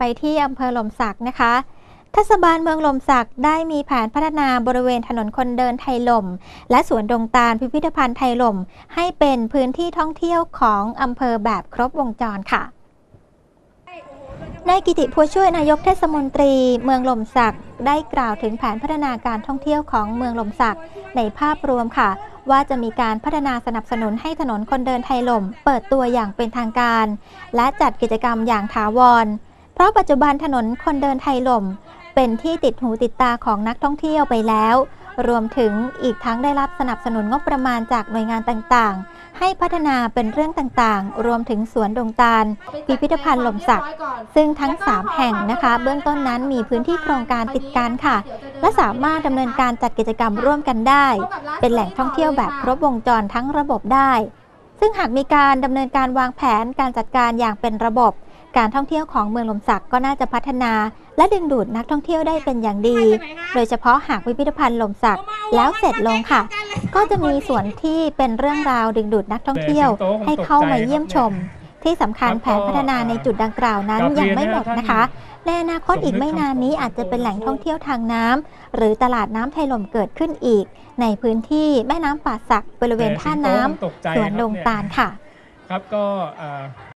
ไปที่อำเภอหล่มสักนะคะเทศบาลเมืองหล่มสักได้มีแผนพัฒนาบริเวณถนนคนเดินไทยหล่ม และสวนดงตาลพิพิธภัณฑ์ไทยหล่ม ให้เป็นพื้นที่ท่องเที่ยวของอำเภอแบบครบวงจรค่ะนายกิติพัวช่วยนายกเทศมนตรีเมืองหล่มสักได้กล่าวถึงแผนพัฒนาการท่องเที่ยวของเมืองหล่มสักในภาพรวมค่ะ ว่าจะมีการพัฒนาสนับสนุนให้ถนนคนเดินไทยหล่ม เปิดตัวอย่างเป็นทางการ และจัดกิจกรรมอย่างถาวร เพราะปัจจุบันถนนคนเดินไทยหล่มเป็นที่ติดหูติดตาของนักท่องเที่ยวไปแล้ว รวมถึงอีกทั้งได้รับสนับสนุนงบประมาณจากหน่วยงานต่างๆ ให้พัฒนาเป็นเรื่องต่างๆ รวมถึงสวนดงตาล พิพิธภัณฑ์หล่มสัก ซึ่งทั้ง 3 แห่งนะคะ เบื้องต้นนั้นมีพื้นที่โครงการติดกันค่ะ และสามารถดำเนินการจัดกิจกรรมร่วมกันได้ เป็นแหล่งท่องเที่ยวแบบครบวงจรทั้งระบบได้ ซึ่งหากมีการดำเนินการวางแผนการจัดการอย่างเป็นระบบ การท่องเที่ยวของเมืองลมสักก็น่าจะพัฒนา และดึงดูดนักท่องเที่ยวได้เป็นอย่างดี โดยเฉพาะหากพิพิธภัณฑ์ลมสักแล้วเสร็จลงค่ะ ก็จะมีส่วนที่เป็นเรื่องราวดึงดูดนักท่องเที่ยวให้เข้ามาเยี่ยมชม ที่สำคัญแผนพัฒนาในจุดดังกล่าวนั้นยังไม่หมดนะคะในอนาคตอีกไม่นานนี้อาจจะเป็นแหล่งท่องเที่ยวทางน้ำหรือตลาดน้ำไทยลมเกิดขึ้นอีก ในพื้นที่แม่น้ำป่าสักบริเวณท่าน้ำสวนดงตาลค่ะ ครับก็อ่า